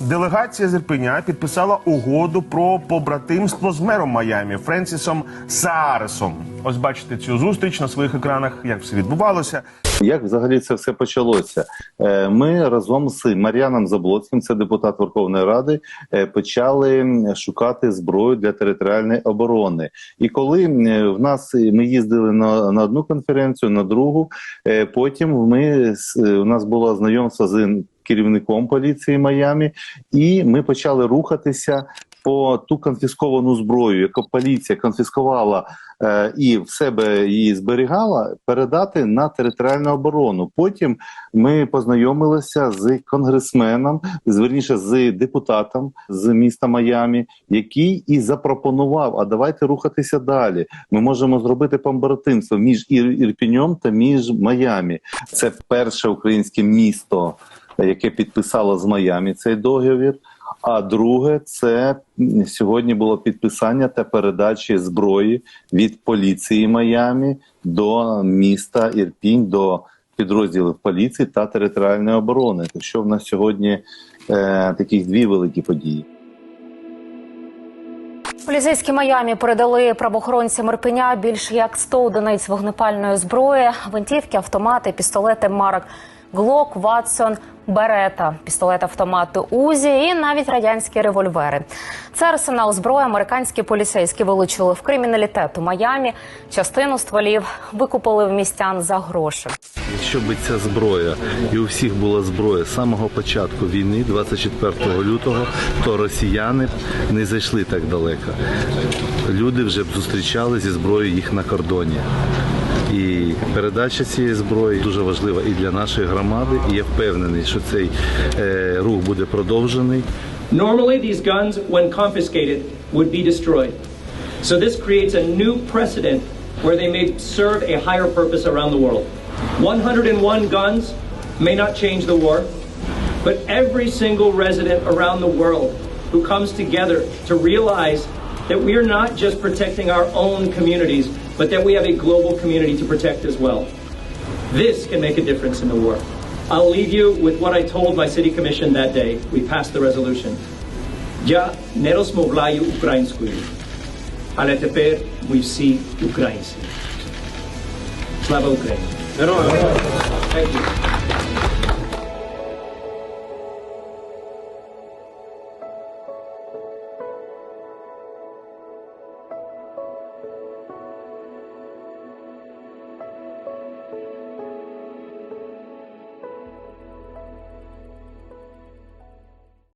Делегація з Ірпеня підписала угоду про побратимство з мером Майамі Френсісом Сааресом. Ось бачите цю зустріч на своїх екранах, як все відбувалося. Як взагалі це все почалося? Е, Ми разом з Мар'яном Заблоцьким, це депутат Верховної Ради, е, почали шукати зброю для територіальної оборони. І коли в нас ми їздили на, на одну конференцію, на другу, е, потім ми у нас було знайомство з керівником поліції Майамі, і ми почали рухатися по ту конфісковану зброю, яку поліція конфіскувала е, і в себе її зберігала, передати на територіальну оборону. Потім ми познайомилися з конгресменом, зверніше з депутатом з міста Майамі, який і запропонував: а давайте рухатися далі. Ми можемо зробити побратимство між Ір- Ірпіньом та між Майамі. Це перше українське місто, яке підписало з Майамі цей договір. А друге, це сьогодні було підписання та передачі зброї від поліції Майамі до міста Ірпінь, до підрозділів поліції та територіальної оборони. Так що в нас сьогодні е, таких дві великі події. Поліцейські Майамі передали правоохоронцям Ірпеня більш як 100 одиниць вогнепальної зброї, гвинтівки, автомати, пістолети марок Глок, Ватсон, Берета, пістолет-автомати Узі і навіть радянські револьвери. Це арсенал зброї американські поліцейські вилучили в криміналітету Майамі. Частину стволів викупили в містян за гроші. Якщо б ця зброя і у всіх була зброя з самого початку війни, 24 лютого, то росіяни не зайшли так далеко. Люди вже б зустрічали зі зброєю їх на кордоні. І передача цієї зброї дуже важлива і для нашої громади. І я впевнений, що цей е, рух буде продовжений. Normally, these guns, when confiscated, would be destroyed. So this creates a new precedent where they may serve a higher purpose around the world. 101 guns may not change the war, but every single resident around the world who comes together to realize that we are not just protecting our own communities, but that we have a global community to protect as well. This can make a difference in the war. I'll leave you with what I told my city commission that day. We passed the resolution. Я не розмовляю українською, але тепер ми всі українці. Слава Україні! Героям! Thank you.